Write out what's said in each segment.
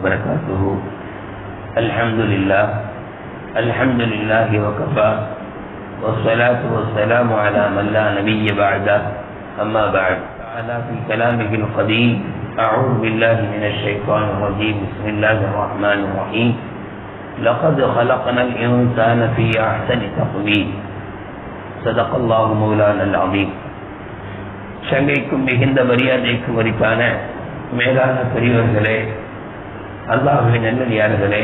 وبركاته الحمد لله الحمد لله وكفى والصلاة والسلام على من لا نبي بعده أما بعد تعالى في كلامه القديم أعوذ بالله من الشيطان الرجيم بسم الله الرحمن الرحيم لقد خلقنا الإنسان في أحسن تقويم صدق الله مولانا العظيم சங்கைக்கும் மிகுந்த மரியாதைக்கும் வரித்தான மேலான பெரியவர்களே அல்லாஹுவின் நல்லடியார்களே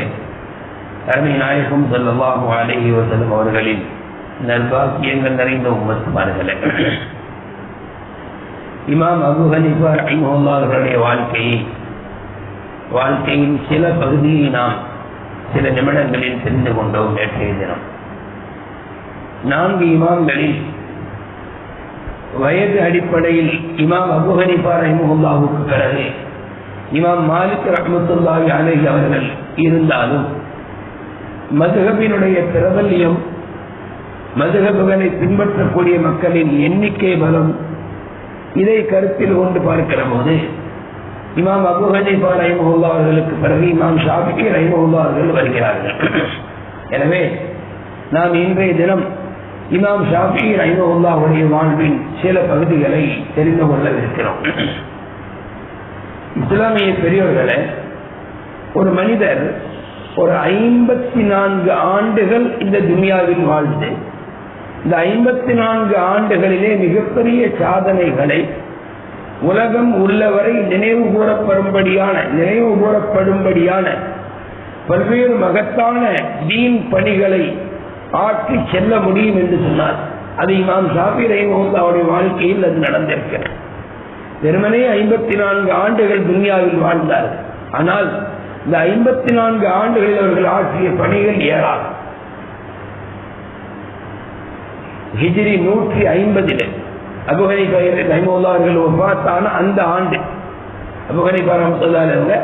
அருமை நாயகம் சொல்லல்லாஹு அலைஹி வஸல்லம் அவர்களின் நல்பாக்கியங்கள் நிறைந்த உம்மத்துமார்களே. இமாம் அபு ஹனீஃபா ரஹிமஹுல்லாஹ் அவர்களுடைய வாழ்க்கையை வாழ்க்கையின் சில பகுதியை நாம் சில நிமிடங்களில் தெரிந்து கொண்டோம் நேற்றைய தினம். நான்கு இமாம்களில் வயது அடிப்படையில் இமாம் அபு ஹனிஃபா ரஹிமுல்லாவுக்கு பிறகு இமாம் மாலிக் ரஹமத்துல்லாஹி அலைஹி அவர்கள் இருந்தாலும் மதுகபினுடைய பிரபல்யம் மதுகபுகளை பின்பற்றக்கூடிய மக்களின் எண்ணிக்கை பலம் இதை கருத்தில் கொண்டு பார்க்கிற போது இமாம் அபு ஹனீஃபா அவர்களுக்கு பிறகு இமாம் ஷாஃபி ரஹிமுல்லா அவர்கள் வருகிறார்கள். எனவே நாம் இன்றைய தினம் இமாம் ஷாஃபி ரஹிமுல்லாவுடைய வாழ்வின் சில பகுதிகளை தெரிந்து கொள்ளவிருக்கிறோம் இஸ்லாமிய பெரியவர்களே ஒரு மனிதர் ஒரு ஐம்பத்தி நான்கு ஆண்டுகள் இந்த துனியாவில் வாழ்ந்து இந்த ஐம்பத்தி நான்கு ஆண்டுகளிலே மிகப்பெரிய சாதனைகளை உலகம் உள்ளவரை நினைவு கூறப்படும்படியான நினைவு கூறப்படும்படியான பல்வேறு மகத்தான வீண் பணிகளை ஆற்றி செல்ல முடியும் என்று சொன்னார். அது இமாம் ஷாபி ரஹிமஹுல்லா அவருடைய வாழ்க்கையில் அது நடந்திருக்கிறது. வெறுமனே ஐம்பத்தி நான்கு ஆண்டுகள் துன்யாவில் வாழ்ந்தார். ஆனால் இந்த ஐம்பத்தி நான்கு ஆண்டுகளில் அவர்கள் ஆற்றிய பணிகள் ஏறாது ஹிஜிரி நூற்றி ஐம்பதில் அபுகனி ரஹிமுல்லா அவர்கள் ஒப்பாத்தான அந்த ஆண்டு அபுகனி ரஹமத்துல்லாங்க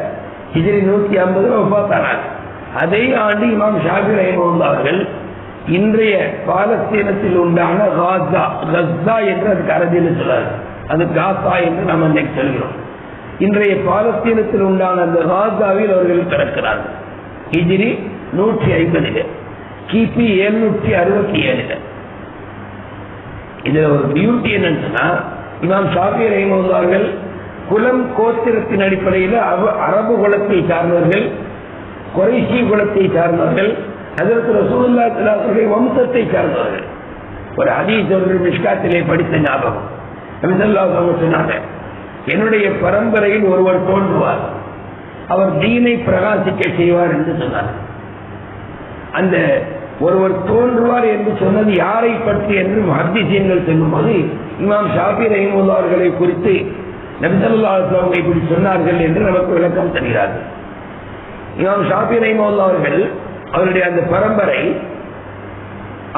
ஹிஜிரி நூற்றி ஐம்பதுல ஒப்பாத்தானார் அதே ஆண்டு இமாம் ஷாபி ரஹிமுல்லா அவர்கள் இன்றைய பாலஸ்தீனத்தில் உண்டான ராஜா கஸ்ஸா என்று அதுக்கு அரபியில் சொல்லாது அது காசா என்று நாம் அன்றைக்கு சொல்கிறோம். இன்றைய பாலஸ்தீனத்தில் உண்டான அந்த காசாவில் அவர்கள் பிறக்கிறார்கள். இஜிரி நூற்றி ஐம்பதுல கிபி எழுநூற்றி அறுபத்தி ஏழுல இதுல ஒரு பியூட்டி என்னன்னு சொன்னா இமாம் ஷாபி ரஹிமுல்லார்கள் குலம் கோத்திரத்தின் அடிப்படையில் அரபு குலத்தை சார்ந்தவர்கள் குறைசி குலத்தை சார்ந்தவர்கள் அதற்கு ரசூல்லா திலாசுடைய வம்சத்தை சார்ந்தவர்கள். ஒரு அதீஸ் அவர்கள் மிஷ்காத்திலே படித்த ஞாபகம். சொன்னாங்க என்னுடைய பரம்பரையில் ஒருவர் தோன்றுவார். அவர் தீனை பிரகாசிக்க செய்வார் என்று சொன்னார் அந்த ஒருவர் தோன்றுவார் என்று சொன்னது யாரை பற்றி என்று ஹர்திசீன்கள் சொல்லும்போது இமாம் ஷாபி ரஹிமுல்லா அவர்களை குறித்து நபிசல்லா அவர்களை இப்படி சொன்னார்கள் என்று நமக்கு விளக்கம் தருகிறார்கள். இமாம் ஷாபி ரஹிமுல்லா அவர்கள் அவருடைய அந்த பரம்பரை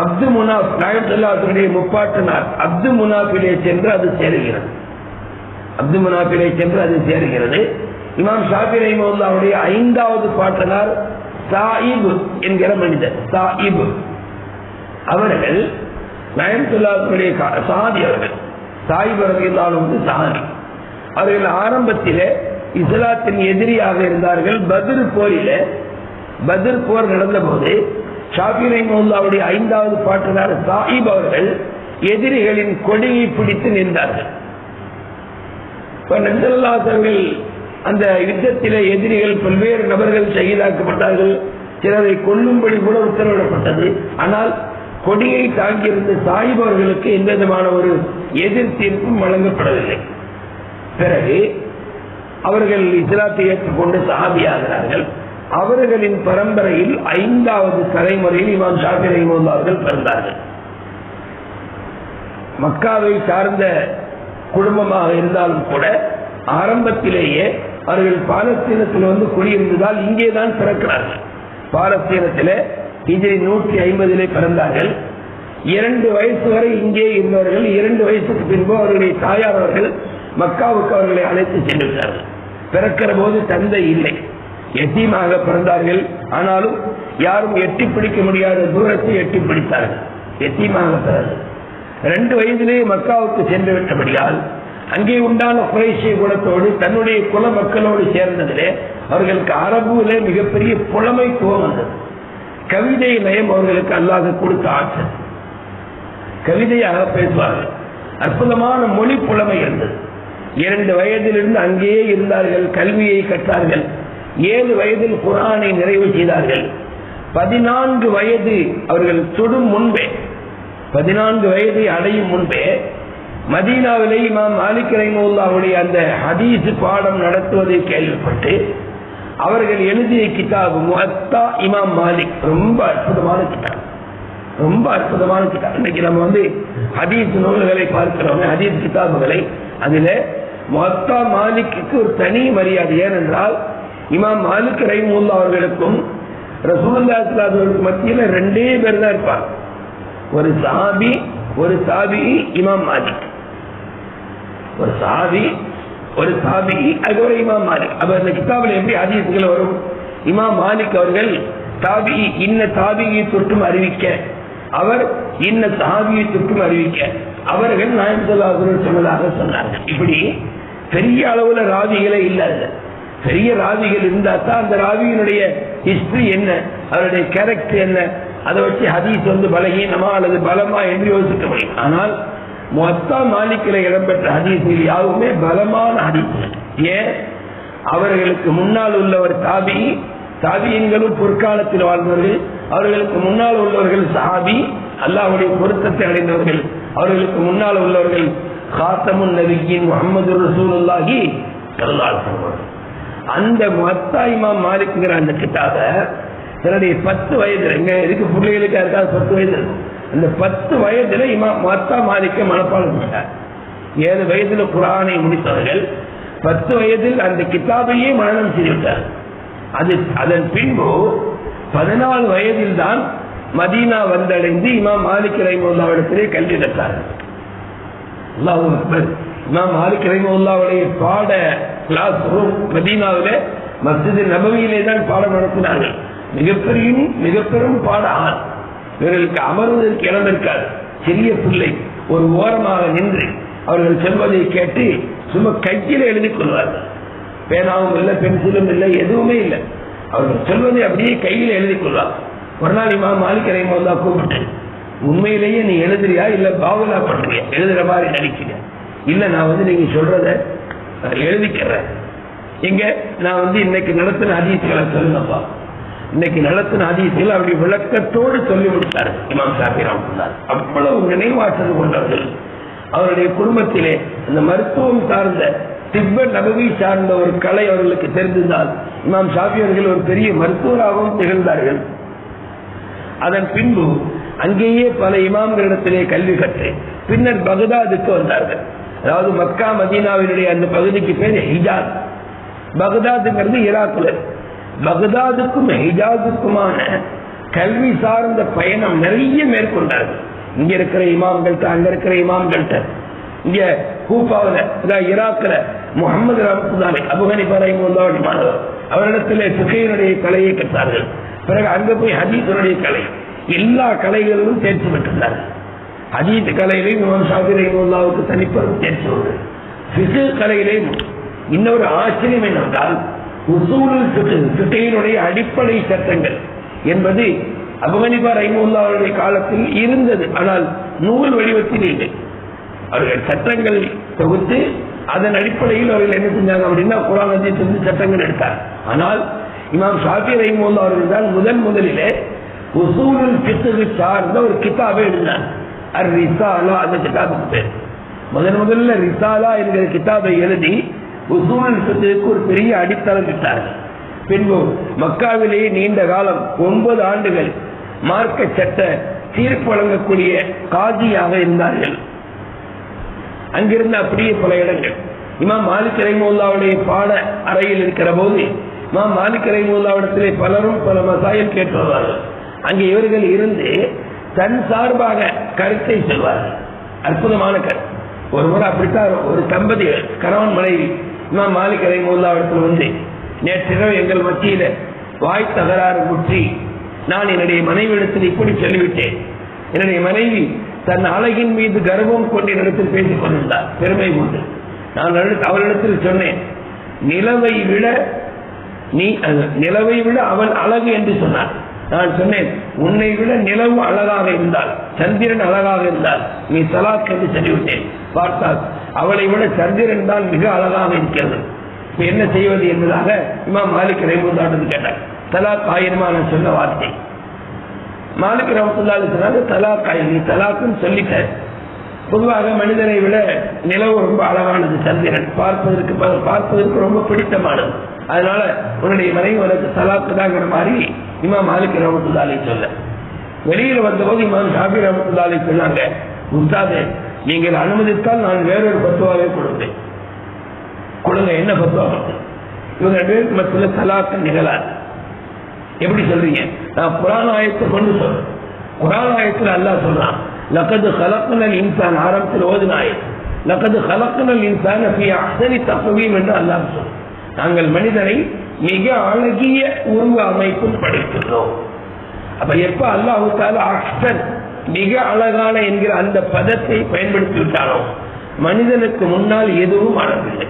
அப்து முனாப் நாயத்துடைய முப்பாட்டனார். அப்து முனாப்பிலே சென்று அது சேருகிறது. அப்து முனாப்பிலே சென்று அது சேருகிறது. இமாம் ஷாபி ரஹிமுல்லாவுடைய ஐந்தாவது பாட்டனார் சாயிப் என்கிற மனிதர். சாயிப். அவர்கள் நயன்துல்லாவுடைய சாதி அவர்கள். சாயிப் அவர்கள் வந்து சாதி அவர்கள் ஆரம்பத்திலே இஸ்லாத்தின் எதிரியாக இருந்தார்கள். பதில் போரில பதில் போர் நடந்த போது ஷாபி ரஹிமுல்லாவுடைய ஐந்தாவது பாட்டனார் சாஹிப் அவர்கள் எதிரிகளின் கொடியை பிடித்து நின்றார்கள். நெஞ்சல்லாசர்கள் அந்த யுத்தத்திலே எதிரிகள் பல்வேறு நபர்கள் செய்தாக்கப்பட்டார்கள் சிலரை கொல்லும்படி கூட உத்தரவிடப்பட்டது. ஆனால் கொடியை தாங்கியிருந்த சாஹிப் அவர்களுக்கு எந்த விதமான ஒரு எதிர் தீர்ப்பும் வழங்கப்படவில்லை. பிறகு அவர்கள் இஸ்லாத்தை ஏற்றுக்கொண்டு சாபியாகிறார்கள் அவர்களின் பரம்பரையில் ஐந்தாவது தலைமுறையில் இமாம் ஷாஃபி ரஹிமுல்லா அவர்கள் பிறந்தார்கள். மக்காவை சார்ந்த குடும்பமாக இருந்தாலும் கூட ஆரம்பத்திலேயே அவர்கள் பாலஸ்தீனத்தில் வந்து குடியிருந்ததால் இங்கேதான் பிறக்கிறார்கள். பாலஸ்தீனத்தில் ஹிஜிரி நூற்றி ஐம்பதிலே பிறந்தார்கள். இரண்டு வயசு வரை இங்கே இருந்தவர்கள் இரண்டு வயசுக்கு பின்பு அவர்களுடைய தாயார் அவர்கள் மக்காவுக்கு அவர்களை அழைத்து சென்றுவிட்டார்கள். பிறக்கிற போது தந்தை இல்லை. எட்டியமாக பிறந்தார்கள். ஆனாலும் யாரும் எட்டி பிடிக்க முடியாத தூரத்தை எட்டி பிடித்தார்கள். எட்டியமாக பிறந்தது. ரெண்டு வயதிலேயே மக்காவுக்கு சென்று விட்டபடியால் அங்கே உண்டான குறைசிய குலத்தோடு தன்னுடைய குல மக்களோடு சேர்ந்ததிலே அவர்களுக்கு அரபுல மிகப்பெரிய புலமைத்துவம் வந்தது கவிதை நயம் அவர்களுக்கு அல்லாத கொடுத்த ஆற்றல். கவிதையாக பேசுவார்கள். அற்புதமான மொழி புலமை இருந்தது. இரண்டு வயதிலிருந்து அங்கேயே இருந்தார்கள் கல்வியை கற்றார்கள். ஏழு வயதில் குரானை நிறைவு செய்தார்கள். பதினான்கு வயது அவர்கள் சுடும் முன்பே பதினான்கு வயதை அடையும் முன்பே மதீனாவிலே இமாம் மாலிக் ரஹிமுல்லாவுடைய அந்த ஹதீஸ் பாடம் நடத்துவதை கேள்விப்பட்டு அவர்கள் எழுதிய கிதாபு முஹத்தா இமாம் மாலிக். ரொம்ப அற்புதமான கிதாப். ரொம்ப அற்புதமான கிதாப். இன்னைக்கு நம்ம வந்து ஹதீஸ் நூல்களை பார்க்கிறோம் ஹதீஸ் கிதாபுகளை. அதில் முஹத்தா மாலிக்கு ஒரு தனி மரியாதை. ஏனென்றால் இமாம் மாலிக் ரஹிமுல்லா அவர்களுக்கும் ரசூல்லா ஸல்லல்லாஹு மத்தியில ரெண்டே பேர் தான் இருப்பாங்க. ஒரு சாபி ஒரு சாபி இமாம் மாலிக். ஒரு சாபி ஒரு சாபி அதுக்கப்புறம் இமாம் மாலிக். அப்ப இந்த கிதாபில் எப்படி ஹதீஸ்கள் வரும்? இமாம் மாலிக் அவர்கள் தாபி இன்ன தாபியை தொற்றும் அறிவிக்க அவர் இன்ன சாபியை தொற்றும் அறிவிக்க அவர்கள் நாயம் சொல்லாதவர்கள் சொன்னதாக சொன்னார்கள். இப்படி பெரிய அளவுல ராவிகளே இல்லாத பெரிய ராவிகள் இருந்தா தான் அந்த ராவியினுடைய ஹிஸ்டரி என்ன அவருடைய கேரக்டர் என்ன அதை வச்சு ஹதீஸ் வந்து பலகீனமா அல்லது பலமா என்று யோசிக்க முடியும். ஆனால் மொத்தா மாலிக்கில இடம்பெற்ற ஹதீஸ்கள் யாருமே பலமான ஹதீஸ் ஏன்? அவர்களுக்கு முன்னால் உள்ளவர் தாபி தாபியங்களும் பொற்காலத்தில் வாழ்ந்தவர்கள். அவர்களுக்கு முன்னால் உள்ளவர்கள் சாபி அல்லாவுடைய பொருத்தத்தை அடைந்தவர்கள். அவர்களுக்கு முன்னால் உள்ளவர்கள் காத்தமுன் நபியின் முகமது ரசூலுல்லாஹி ஸல்லல்லாஹு அலைஹி அந்த மத்தா மாலிக்குங்கிற அந்த கிட்டாக தன்னுடைய பத்து வயதுல எங்க எதுக்கு பிள்ளைகளுக்கு இருக்காது பத்து வயது. அந்த பத்து வயதுல இமா மத்தா மாலிக்க மனப்பாடம் பண்ணார். ஏழு வயதுல குரானை முடித்தவர்கள் பத்து வயதில் அந்த கிதாபையே மனநம் செய்துவிட்டார். அது அதன் பின்பு பதினாலு வயதில் தான் மதீனா வந்தடைந்து இமாம் மாலிக் ரஹிமுல்லாவிடத்திலே கல்வி கற்றார்கள் அல்லாஹ் இமாம் மாலிக் ரஹிமுல்லாவுடைய பாட கிளாஸ் ரூம் மதீனாவில மஸ்ஜித் நபவியிலே தான் பாடம் நடத்தினார்கள் மிகப்பெரிய மிகப்பெரும் பாட ஆண் இவர்களுக்கு அமர்வதற்கு இடம் இருக்காது. சிறிய பிள்ளை ஒரு ஓரமாக நின்று அவர்கள் சொல்வதை கேட்டு சும்மா கையில் எழுதிக் கொள்வார்கள். பேனாவும் இல்லை பென்சிலும் இல்லை எதுவுமே இல்லை. அவர்கள் சொல்வதை அப்படியே கையில் எழுதி கொள்வார் ஒரு நாள் இமா மாலிக் மோதா கூப்பிட்டு உண்மையிலேயே நீ எழுதுறியா? இல்ல பாவலா பண்றியா? எழுதுற மாதிரி நடிக்கிறியா இல்ல நான் வந்து நீங்க சொல்றத எழுதிக்கிறேன் எங்க? நான் வந்து இன்னைக்கு நடத்தின ஹதீஸ்களை சொல்லுங்கப்பா. இன்னைக்கு நடத்தின ஹதீஸ்கள் அப்படி விளக்கத்தோடு சொல்லி முடித்தார் இமாம் சாபி அவ்வளவு நினைவாற்றல் கொண்டவர்கள். அவருடைய குடும்பத்திலே அந்த மருத்துவம் சார்ந்த திப்ப நபவி சார்ந்த ஒரு கலை அவர்களுக்கு தெரிந்திருந்தால் இமாம் சாபி அவர்கள் ஒரு பெரிய மருத்துவராகவும் திகழ்ந்தார்கள். அதன் பின்பு அங்கேயே பல இமாம்களிடத்திலே கல்வி கற்று பின்னர் பகதாதுக்கு வந்தார்கள். அதாவது மக்கா மதீனாவினுடைய அந்த பகுதிக்கு பேர் ஹிஜாத் பகதாதுங்கிறது ஈராக்கில் பகதாதுக்கும் ஹிஜாதுக்குமான கல்வி சார்ந்த பயணம் நிறைய மேற்கொண்டார்கள். இங்க இருக்கிற இமாம்கள்ட்ட அங்க இருக்கிற இமாம்கள்ட்ட. இங்க கூப்பாவில இதான் ஈராக்ல முகமது ரமத்துதானே அபுகனிபா ரஹிமுல்லாவுடைய மாணவர் அவரிடத்தில் சுகையினுடைய கலையை கற்றார்கள். பிறகு அங்க போய் ஹதீசனுடைய கலை. எல்லா கலைகளிலும் தேர்ச்சி பெற்றிருந்தார்கள். ஹதீத் கலையிலையும் இமாம் ஷாஃபி ரஹிமுல்லாவுக்கு தனிப்பெரும் தேர்ச்சி சிசு கலையிலையும் இன்னொரு ஆச்சரியம் என்னவென்றால் உசூலுல் அடிப்படை சட்டங்கள் என்பது அபுகனிபா ரஹிமுல்லாவுடைய காலத்தில் இருந்தது. ஆனால் நூல் வடிவத்தில் இல்லை. அவர்கள் சட்டங்கள் தொகுத்து அதன் அடிப்படையில் அவர்கள் என்ன செஞ்சாங்க அப்படின்னா குரான் ஹதீஸ் சட்டங்கள் எடுத்தார். ஆனால் இமாம் ஷாஃபி ரஹிமுல்லா அவர்கள் தான் முதன் முதலிலே உசூலுல் ஃபிக்ஹ் சார்ந்த ஒரு கித்தாபை எழுதினார். அர் ரிசாலா அந்த கிதாபுக்கு பேர் முதன் முதல்ல ரிசாலா என்கிற கிதாபை எழுதி உசூலுல் ஃபிக்ஹுக்கு ஒரு பெரிய அடித்தளம் இட்டார்கள். பின்பு மக்காவிலேயே நீண்ட காலம் ஒன்பது ஆண்டுகள் மார்க்க சட்ட தீர்ப்பு வழங்கக்கூடிய காதியாக இருந்தார்கள். அங்கிருந்து அப்படியே பல இடங்கள். இமாம் மாலிக் ரஹிமுல்லாவுடைய பாட அறையில் இருக்கிற போது இமாம் மாலிக் ரஹிமுல்லாவிடத்திலே பலரும் பல மசாயில் கேட்டு வருவார்கள். அங்கே இவர்கள் இருந்து தன் சார்பாக கருத்தை சொல்வார். அற்புதமான கருத்து. ஒரு முறை அப்படித்தான் ஒரு தம்பதிகள் கணவன் மனைவி இமாம் மாலிக் ரஹிமுல்லாவிடத்தில் வந்து நேற்றிரவு எங்கள் மத்தியில வாய் தகராறு முற்றி நான் என்னுடைய மனைவியிடத்தில் இப்படி சொல்லிவிட்டேன். என்னுடைய மனைவி தன் அழகின் மீது கர்வம் கொண்டு என்னிடத்தில் பேசிக் கொண்டிருந்தார். பெருமை கொண்டு நான் அவளிடத்தில் சொன்னேன் நிலவை விட நீ நிலவை விட அவன் அழகு என்று சொன்னார். நான் சொன்னேன் உன்னை விட நிலவு அழகாக இருந்தால் சந்திரன் அழகாக இருந்தால் நீ சலாத் என்று சொல்லிவிட்டேன் பார்த்தால் அவளை விட சந்திரன் தான் மிக அழகாக இருக்கிறது. என்ன செய்வது என்பதாக இமாம் மாலிக் ரஹிமுல்லான்னு கேட்டார். தலாக் ஆயிரமா நான் சொன்ன வார்த்தை. மாலிக் ரஹமத்துல்லாலு சொன்னாங்க தலாக் ஆயிரம் நீ தலாக்குன்னு சொல்லிட்ட பொதுவாக மனிதனை விட நிலவு ரொம்ப அழகானது சந்திரன். பார்ப்பதற்கு பார்ப்பதற்கு ரொம்ப பிடித்தமானது. அதனால உன்னுடைய மனைவி உனக்கு தலாக்கு தாங்கிற மாதிரி இமாம் மாலிக் ரமத்துல்லாலே சொல்ல. வெளியில வந்தபோது இமாம் ஷாபி ரமத்துல்லாலே சொன்னாங்க உஸ்தாதே நீங்கள் அனுமதித்தால் நான் வேறொரு பத்துவாவே கொடுப்பேன். கொடுங்க என்ன பத்துவா இவங்க ரெண்டு பேருக்கு மத்தியில் தலாக்கு நிகழாது. எப்படி சொல்றீங்க? நான் புராண ஆயத்தை கொண்டு சொல்றேன். குரான் ஆயத்தில் அல்லாஹ் சொல்றான் லக்கது கலக்குனல் இன்சான் ஆரம்பத்தில் ஓதுனாய் லக்கது கலக்குனல் இன்சான் அசனி தப்புவீம் என்று அல்லாஹ் சொல்றேன். நாங்கள் மனிதனை மிக அழகிய உருவ அமைப்பில் படைத்துள்ளோம். அப்ப எப்ப அல்லாஹால அஹ்சன் மிக அழகான என்கிற அந்த பதத்தை பயன்படுத்தி விட்டானோ மனிதனுக்கு முன்னால் எதுவும் அழகில்லை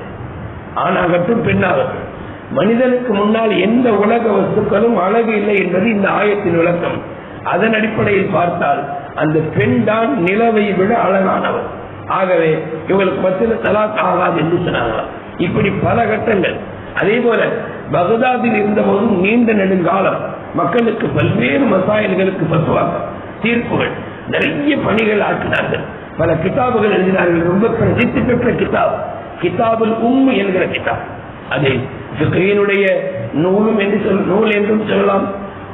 ஆணாகட்டும் பெண்ணாகட்டும் மனிதனுக்கு முன்னால் எந்த உலக வஸ்துக்களும் அழகு இல்லை என்பது இந்த ஆயத்தின் விளக்கம். அதன் அடிப்படையில் பார்த்தால் அந்த பெண் தான் நிலவை விட அழகானவர் ஆகவே இவங்களுக்கு மத்தியில் தலாக் ஆகாது என்று சொன்னாங்களாம் இப்படி பல கட்டங்கள். அதே போல பகதாதில் இருந்தபோது நீண்ட நெடுங்காலம் மக்களுக்கு பல்வேறு மசாயல்களுக்கு பத்துவாங்க தீர்ப்புகள் நிறைய பணிகள் ஆக்கினார்கள். பல கிதாபுகள் எழுதினார்கள். ரொம்ப பிரசித்தி பெற்ற கிதாப். கிதாபுல் உம் என்கிற கிதாப். அதை ஃபிக்ஹினுடைய நூலும் என்று சொல் நூல் என்றும் சொல்லலாம்.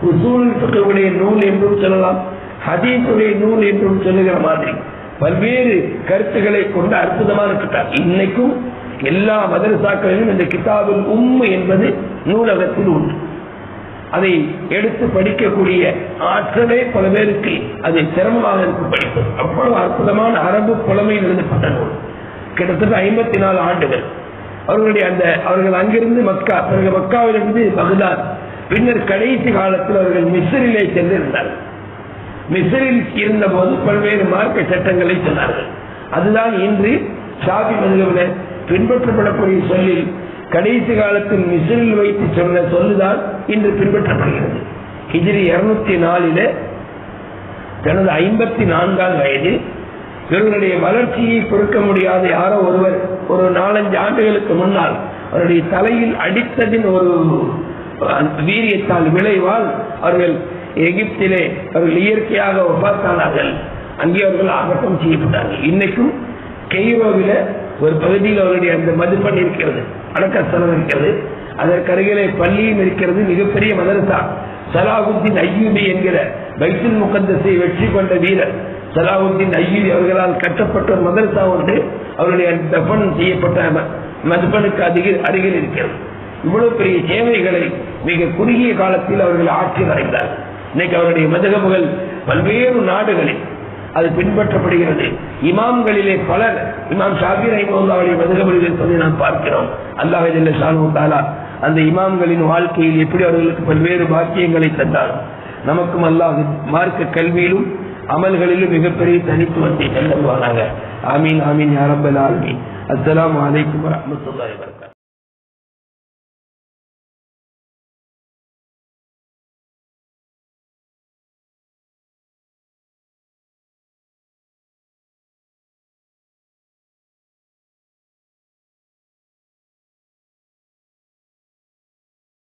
உசூலுடைய நூல் என்றும் சொல்லலாம். ஹதீசுடைய நூல் என்றும் சொல்லுகிற மாதிரி பல்வேறு கருத்துக்களை கொண்ட அற்புதமான கிதாப். இன்னைக்கும் எல்லா மதரசாக்களிலும் இந்த கிதாபுல் உம்மு என்பது நூலகத்தில் உண்டு. அதை எடுத்து படிக்கக்கூடிய ஆற்றலே பல பேருக்கு அதை சிரமமாக இருக்கும் படிப்பது அவ்வளவு அற்புதமான அரபு புலமையில் எழுதப்பட்ட நூல். கிட்டத்தட்ட ஐம்பத்தி நாலு ஆண்டுகள். அவர்களுடைய அந்த அவர்கள் அங்கிருந்து மக்கா பிறகு மக்காவிலிருந்து பகுதாத் பின்னர் கடைசி காலத்தில் அவர்கள் மிஸ்ரிலே சென்றிருந்தார்கள். மிஸ்ரில் இருந்தபோது பல்வேறு மார்க்க சட்டங்களை சொன்னார்கள். அதுதான் இன்று ஷாபி மதுகவில் பின்பற்றப்படக்கூடிய சொல்லில் கடைசி காலத்தில் மிசிலில் வைத்து சொன்ன சொல்லுதான் இன்று பின்பற்றப்படுகிறது. ஹிஜ்ரி இருநூத்தி நாலில தனது ஐம்பத்தி நான்காம் வயதில் இவர்களுடைய வளர்ச்சியை கொடுக்க முடியாத யாரோ ஒருவர் ஒரு நாலஞ்சு ஆண்டுகளுக்கு முன்னால் அவருடைய தலையில் அடித்ததின் ஒரு வீரியத்தால் விளைவால் அவர்கள் எகிப்திலே அவர்கள் இயற்கையாக ஒப்பாத்தானார்கள். அங்கே அவர்கள் ஆகட்டம் செய்யப்பட்டார்கள். இன்னைக்கும் கெய்ரோவில ஒரு பகுதியில் அவருடைய அந்த மதுப்பணி இருக்கிறது அடக்கஸ்தலம் இருக்கிறது. அதற்கருகிலே பள்ளியும் இருக்கிறது மிகப்பெரிய மதரசா. சலாஹுத்தின் ஐயூபி என்கிற பைத்துல் முகந்தசை வெற்றி கொண்ட வீரர். சலாஹுத்தின் ஐயூபி அவர்களால் கட்டப்பட்ட ஒரு மதரசா ஒன்று அவருடைய தபன் செய்யப்பட்ட மதுபனுக்கு அருகில் அருகில் இருக்கிறது. இவ்வளவு பெரிய சேவைகளை மிக குறுகிய காலத்தில் அவர்கள் ஆட்சி அடைந்தார் இன்னைக்கு அவருடைய மதகபுகள் பல்வேறு நாடுகளில் அது பின்பற்றப்படுகிறது. இமாம்களிலே பலர் இமாம் ஷாபி ரஹிமுல்லாவுடைய மதுகபுகள் இருப்பதை நாம் பார்க்கிறோம். அல்லாஹில் ஜல்ல தாலா அந்த இமாம்களின் வாழ்க்கையில் எப்படி அவர்களுக்கு பல்வேறு பாக்கியங்களை தந்தாலும் நமக்கும் அல்லாஹ் மார்க்க கல்வியிலும் அமல்களிலும் மிகப்பெரிய தனித்துவத்தை தந்தருவானாங்க ஆமீன் ஆமீன் யாரம்பல் ஆமீன் அஸ்லாம் அலைக்கும் வரஹ்மத்துல்லாஹி வரகாத்து